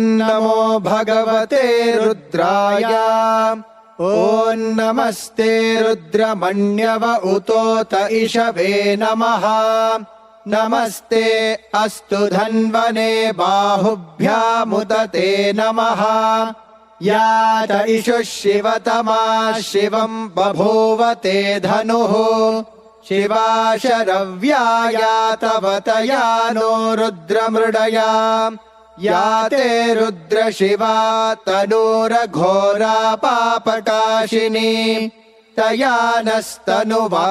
नमो भगवते रुद्राय। ॐ नमस्ते रुद्रमण्यव उतोत इषवे नमः। नमस्ते अस्तु धन्वने बाहुभ्यामुत ते नमः। या च इषुः शिवतमा शिवम् बभूव ते धनुः। शिवा शरव्याया तव नो रुद्रमृडया। या ते रुद्रशिवा तनूरघोरा पापकाशिनी तया नस्तनुवाशन्तमया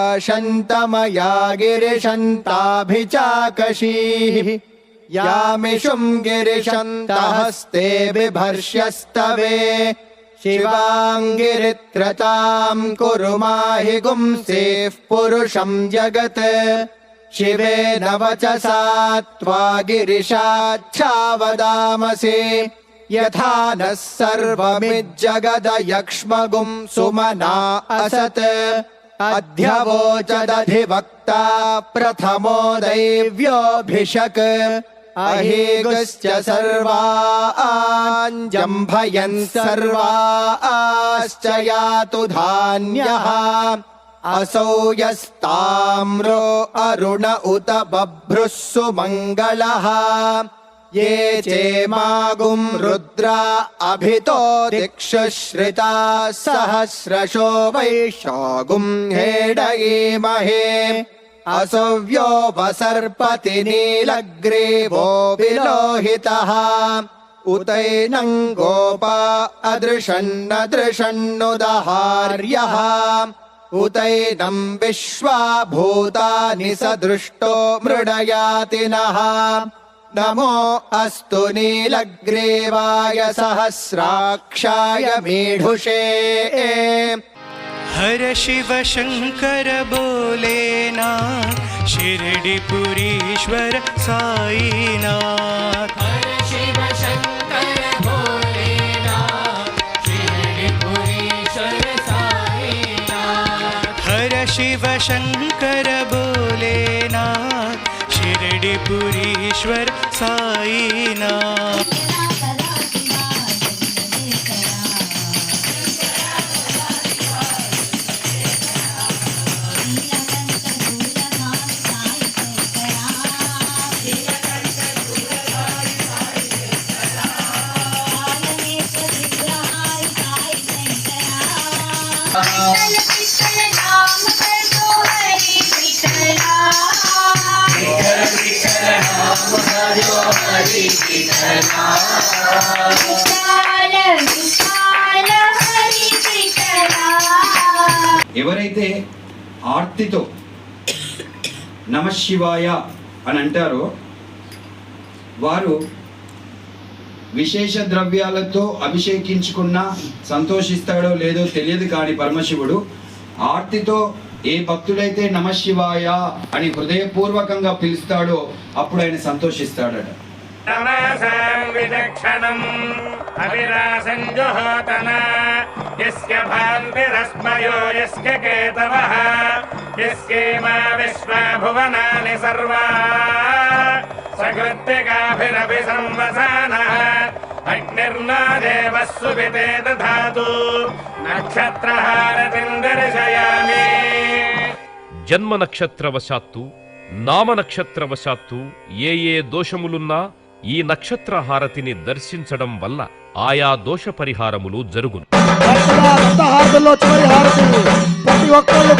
गिरिशन्ताभिचाकशीः यामिषुम् गिरिशन्तहस्ते बिभर्ष्यस्तवे। शिवाङ्गिरित्रताम् कुरु माहि गुंसेः पुरुषम् जगत् शिवेन वचसा त्वा गिरिशाच्छावदामसि यथा नः सर्वमिज्जगदयक्ष्मगुम् सुमना असत्। अध्यवोचदधिवक्ता प्रथमो दैव्योऽभिषक्। अहेगश्च सर्वा आञ्जम्भयन् सर्वा आश्च यातु धान्यः असौ यस्ताम्रो अरुण उत बभ्रुः सुमङ्गलः ये चेमागुम् रुद्रा अभितो दिक्षुश्रिता सहस्रशो वैशागुम् हेडयेमहे असव्योपसर्पति नीलग्रीवो विलोहितः। उतैनम् गोपा अदृशन्नदृशन्नुदहार्यः उतैनम् विश्वा भूतानि स दृष्टो मृडयाति नः। नमो अस्तु नीलग्रीवाय सहस्राक्षाय मीढुषे। हर शिव शङ्कर बोलेना शिरडिपुरीश्वर साईनाथ शिव शङ्कर बोलेनाथ शिरडिपुरीश्वर साईनाथ विठ्ठल ఎవరైతే ఆర్తితో నమశివాయ అని అంటారో వారు విశేష ద్రవ్యాలతో అభిషేకించుకున్నా సంతోషిస్తాడో లేదో తెలియదు కానీ పరమశివుడు ఆర్తితో ఏ భక్తుడైతే నమశివాయ అని హృదయపూర్వకంగా పిలుస్తాడో అప్పుడు ఆయన సంతోషిస్తాడట. यस्य भान्तिरस्मयो यस्य केतवः यस्येमा विश्वा भुवनानि सर्वा सकृत्तिकाभिरपि संवसानः अग्निर्नो देवः सुपिते दधातु नक्षत्रहारतिम् दर्शयामि జన్మ నక్షత్రవశాత్తు నామ నక్షత్రవశాత్తు ఏ ఏ దోషములున్నా ఈ నక్షత్ర హారతిని దర్శించడం వల్ల ఆయా దోష పరిహారములు జరుగును ప్రతి ఒక్కళ్ళు